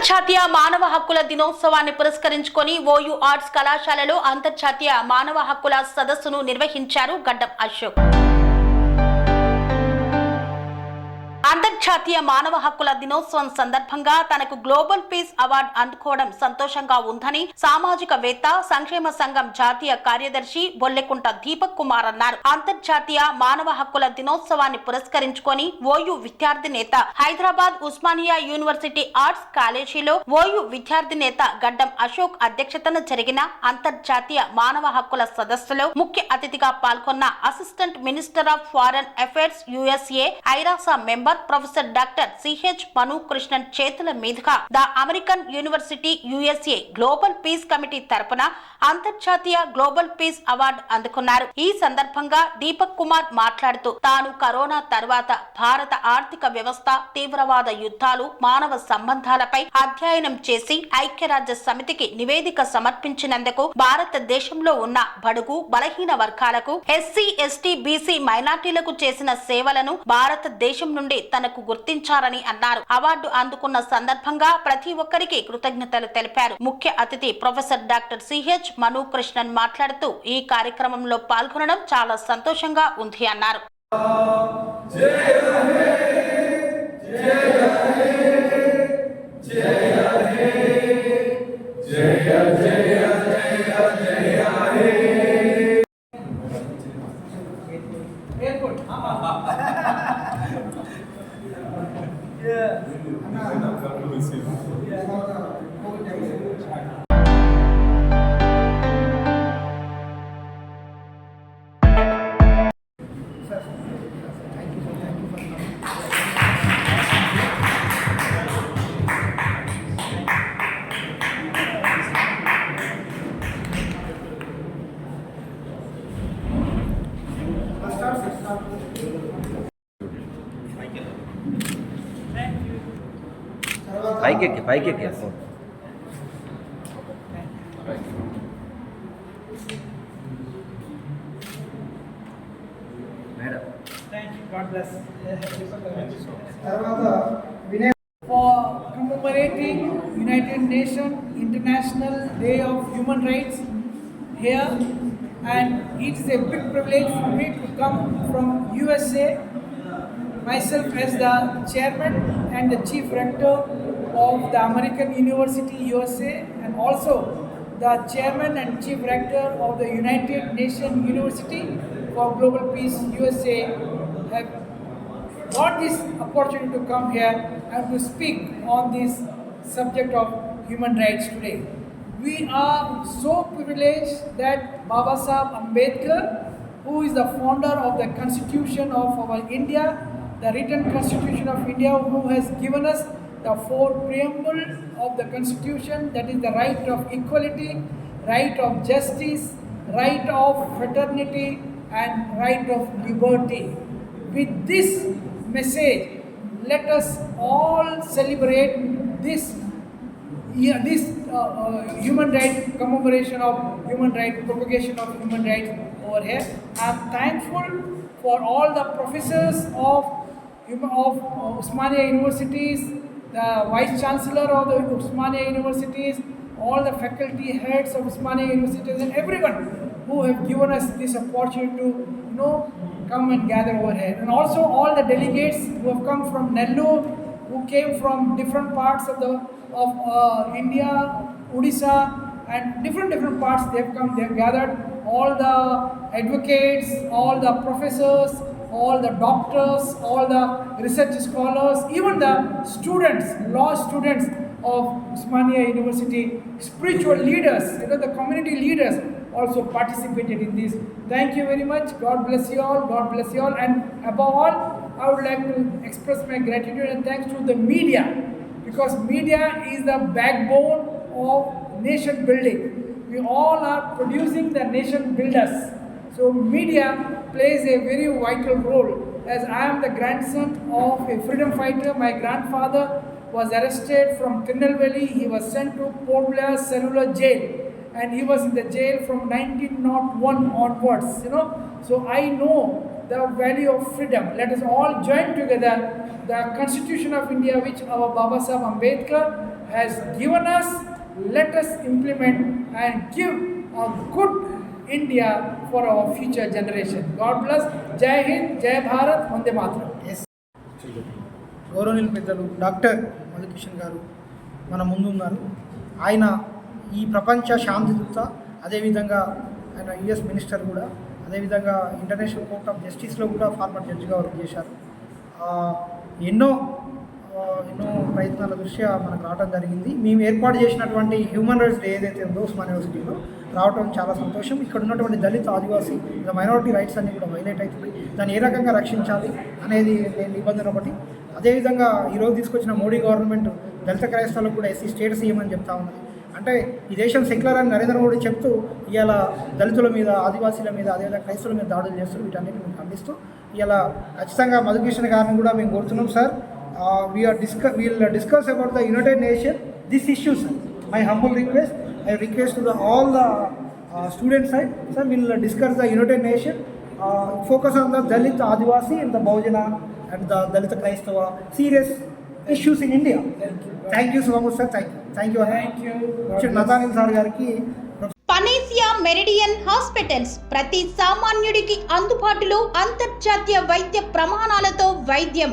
అంతర్జాతీయ మానవ హక్కుల దినోత్సవాన్ని పురస్కరించుకొని ఓయూ ఆర్ట్స్ కళాశాలలో అంతర్జాతీయ మానవ హక్కుల సదస్సును నిర్వహించారు గడ్డం అశోక్. అంతర్జాతీయ మానవ హక్కుల దినోత్సవం సందర్భంగా తనకు గ్లోబల్ పీస్ అవార్డు అందుకోవడం సంతోషంగా ఉందని సామాజికవేత్త సంక్షేమ సంఘం జాతీయ కార్యదర్శి బొల్లెకుంట దీపక్ కుమార్ అన్నారు. అంతర్జాతీయ మానవ హక్కుల దినోత్సవాన్ని పురస్కరించుకొని ఓయూ విద్యార్థి నేత హైదరాబాద్ ఉస్మానియా యూనివర్సిటీ ఆర్ట్స్ కాలేజీలో ఓయూ విద్యార్థి నేత గడ్డం అశోక్ అధ్యక్షతన జరిగిన అంతర్జాతీయ మానవ హక్కుల సదస్సులో ముఖ్య అతిథిగా పాల్గొన్న assistant minister of foreign affairs USA ఐరాసా member professor doctor CH Manu Krishnan చేతుల మీదుగా the American university USA global peace committee తరపున అంతర్జాతీయ గ్లోబల్ పీస్ అవార్డు అందుకున్నారు. ఈ సందర్భంగా దీపక్ కుమార్ మాట్లాడుతూ తాను కరోనా తర్వాత భారత ఆర్థిక వ్యవస్థ తీవ్రవాద యుద్ధాలు మానవ సంబంధాలపై అధ్యయనం చేసి ఐక్యరాజ్య సమితికి నివేదిక సమర్పించినందుకు భారతదేశంలో ఉన్న బడుగు బలహీన వర్గాలకు ఎస్సీ ఎస్టీ బీసీ మైనార్టీలకు చేసిన సేవలను భారతదేశం నుండి తనకు గుర్తించారని అన్నారు. అవార్డు అందుకున్న సందర్భంగా ప్రతి ఒక్కరికి కృతజ్ఞతలు తెలిపారు. ముఖ్య అతిథి professor doctor CH Manu Krishnan మాట్లాడుతూ ఈ కార్యక్రమంలో పాల్గొనడం చాలా సంతోషంగా ఉంది అన్నారు. Airport. হয়েছিল। Five K five K For commemorating United Nations International Day of Human Rights here and it is a big privilege for me to come from USA myself as the chairman and the chief rector of the American University USA, and also the chairman and chief rector of the United Nations University for Global Peace USA have got this opportunity to come here and to speak on this subject of human rights today. We are so privileged that Baba Sahib Ambedkar, who is the founder of the Constitution of our India, the written Constitution of India, who has given us the four preamble of the Constitution, that is the right of equality, right of justice, right of fraternity, and right of liberty. With this message, let us all celebrate this yeah, this uh, uh, human rights commemoration of human rights, propagation of human rights over here. I am thankful for all the professors of of Usmania universities, the vice chancellor of the Usmania universities, all the faculty heads of Usmania universities, and everyone who have given us this opportunity to you know come and gather over here. And also all the delegates who have come from Nellore, who came from different parts of the of uh, India, Odisha, and different different parts. They have come. They have gathered all the advocates, all the professors, all the doctors, all the research scholars, even the students, law students of Usmania University, spiritual leaders, you know, the community leaders also participated in this. Thank you very much. God bless you all. God bless you all. And above all, I would like to express my gratitude and thanks to the media because media is the backbone of nation building. We all are producing the nation builders. So media plays a very vital role. As I am the grandson of a freedom fighter, my grandfather was arrested from Tirunelveli. He was sent to Port Blair Cellular Jail, and he was in the jail from 1901 onwards. You know, so I know the value of freedom. Let us all join together the Constitution of India, which our Baba Sahib Ambedkar has given us. Let us implement and give a good India for our future generation. God bless. Jai Hind, Jai Bharat, Vande Mataram. Yes గౌరవనీయులు పెద్దలు doctor మధుకిషన్ గారు మన ముందు ఉన్నారు ఆయన ఈ ప్రపంచ శాంతి దూత అదేవిధంగా ఆయన యుఎస్ మినిస్టర్ కూడా అదేవిధంగా ఇంటర్నేషనల్ కోర్ట్ ఆఫ్ జస్టిస్లో కూడా ఫార్మర్ జడ్జిగా వర్క్ చేశారు ఎన్నో ఎన్నో ప్రయత్నాల దృష్ట్యా మనకు రావడం జరిగింది. మేము ఏర్పాటు చేసినటువంటి హ్యూమన్ రైట్స్ డే ఏదైతే ఉందో ఉస్మాన్ యూనివర్సిటీలో రావడం చాలా సంతోషం. ఇక్కడ ఉన్నటువంటి దళిత ఆదివాసీ మైనారిటీ రైట్స్ అన్ని కూడా వైలేట్ అవుతుంది దాన్ని ఏ రకంగా రక్షించాలి అనేది నేను నిబంధన ఒకటి. అదేవిధంగా ఈరోజు తీసుకొచ్చిన మోడీ గవర్నమెంట్ దళిత క్రైస్తవులకు కూడా ఎస్సీ స్టేట్స్ ఇవ్వమని చెప్తా ఉన్నది. అంటే ఈ దేశం సెక్యులర్ అని నరేంద్ర మోడీ చెప్తూ ఇవాళ దళితుల మీద ఆదివాసీల మీద అదేవిధంగా క్రైస్తవుల మీద దాడులు చేస్తూ వీటన్నిటిని మేము ఖండిస్తూ ఇలా ఖచ్చితంగా మధుకృష్ణ గారిని కూడా మేము కోరుతున్నాం sir. We are discuss we'll discuss about the United Nation this issue sir my humble request I request to the all the student side sir we'll discuss the United Nation focus on the Dalit Adivasi and the Bahujan and the Dalit క్రైస్తవ serious issues in India thank you so much sir thank you thank you Thank you. Nathaniel sir గారికి Panacea Meridian hospitals ప్రతి సామాన్యుడికి అందుబాటులో అంతర్జాతీయ వైద్య ప్రమాణాలతో వైద్యం.